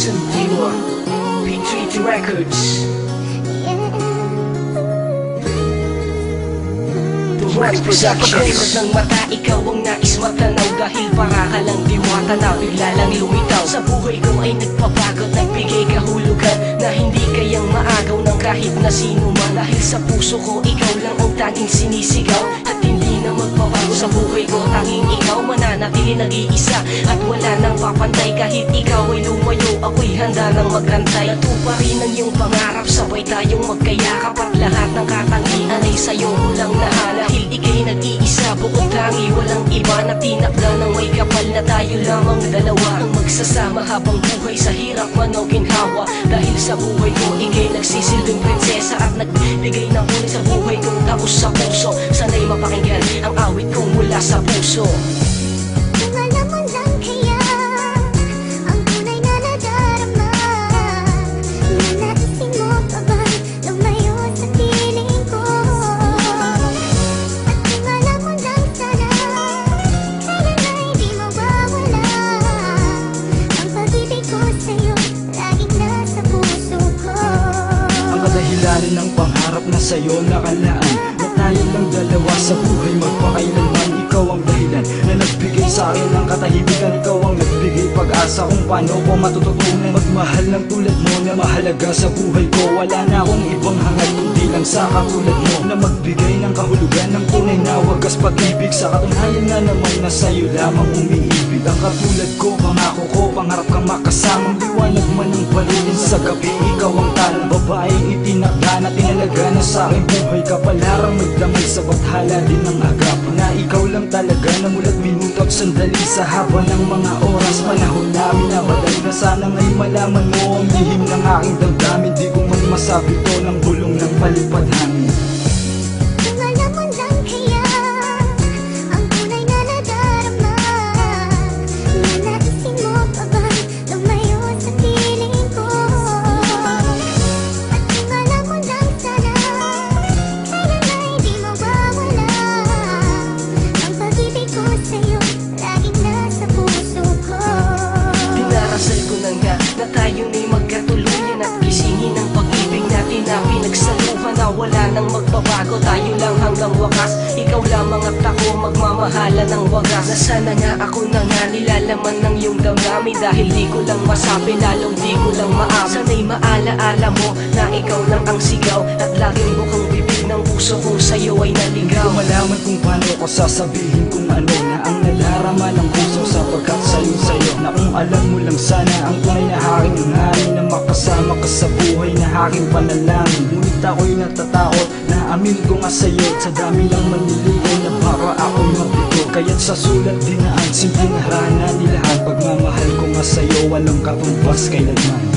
Jackson Diwa P3T Records. Dumax Productions ng mata, ikaw ang nais matanaw. Dahil para ka lang diwata na bigla lang lumitaw. Sa buhay ko ay nagpapagot, nagbigay kahulugan Na hindi kayang maagaw ng kahit na sino man. Dahil sa puso ko, ikaw lang ang tanging sinisigaw mananatili nag-iisa At wala nang papantay. Kahit ikaw ay lumayo Ako'y handa nang maghantay Natuparin ang iyong pangarap Sabay tayong magkayakap. At lahat ng katangian ay sa'yo ko lang nahanap Dahil ika'y nag-iisa Bukod tangi walang iba Na tinakda ng may kapal na tayo lamang dalawa Ang magsasama habang buhay sa hirap man o ginhawa Dahil sa buhay ko ika'y nagsisilbing prinsesa At nagbigay ng huli sa buhay kong tapos sa puso. Sana'y mapakinggan ang awit kong mula sa puso ng pangarap na sa'yo nakalaan Na tayo lang dalawa sa buhay magpakailanman Ikaw ang dahilan na nagbigay sa akin ng katahimikan. Ikaw ang nagbigay pag-asa kung paano ko matututunan. Magmahal ng tulad mo na mahalaga sa buhay ko. Wala na akong ibang hangad kundi lang sa katulad mo. Na magbigay ng kahulugan ng tunay na wagas pag-ibig. Sa katunayan nga naman na sa'yo lamang umiibig Ang katulad ko, pangako ko, pangarap kang makasamang Liwanag man ang paligid sa gabi Ikaw ang talang babaeng itinakda na tinalaga na sa aking buhay. Kapalarang magdamay sa bathala din ng agap Na talaga na mulat minuto at sandali Sa haba ng mga oras, panahon namin na badal Na sana ngay malaman mo ang lihim ng aking damdamin. Di ko man masabi to ng bulong ng palipad magbabago, tayo lang hanggang wakas. Ikaw lamang at ako magmamahala ng wagas. Na sana nga ako na nga nilalaman ng iyong damdamin. Dahil di ko lang masabi, lalong di ko lang maamin. Sana'y maalaala mo na ikaw lang ang sigaw. At laging bukang bibig ng puso ko sa'yo ay naligaw. Ko malaman kung paano ko sasabihin kung ano Na ang nadarama ng puso. Sapagkat sa'yo sa'yo Na kung alam mo lang sana ang tunay na aking hangarin Na makasama ka sa buhay na aking panalangin. Ngunit ako'y natatakot na amin ko nga sa'yo Sa dami ng maniligaw na baka ako'y mabigo Kaya't sa sulat dinaan simpleng harana ni lahat Pagmamahal ko nga sa'yo walang katumbas kailanman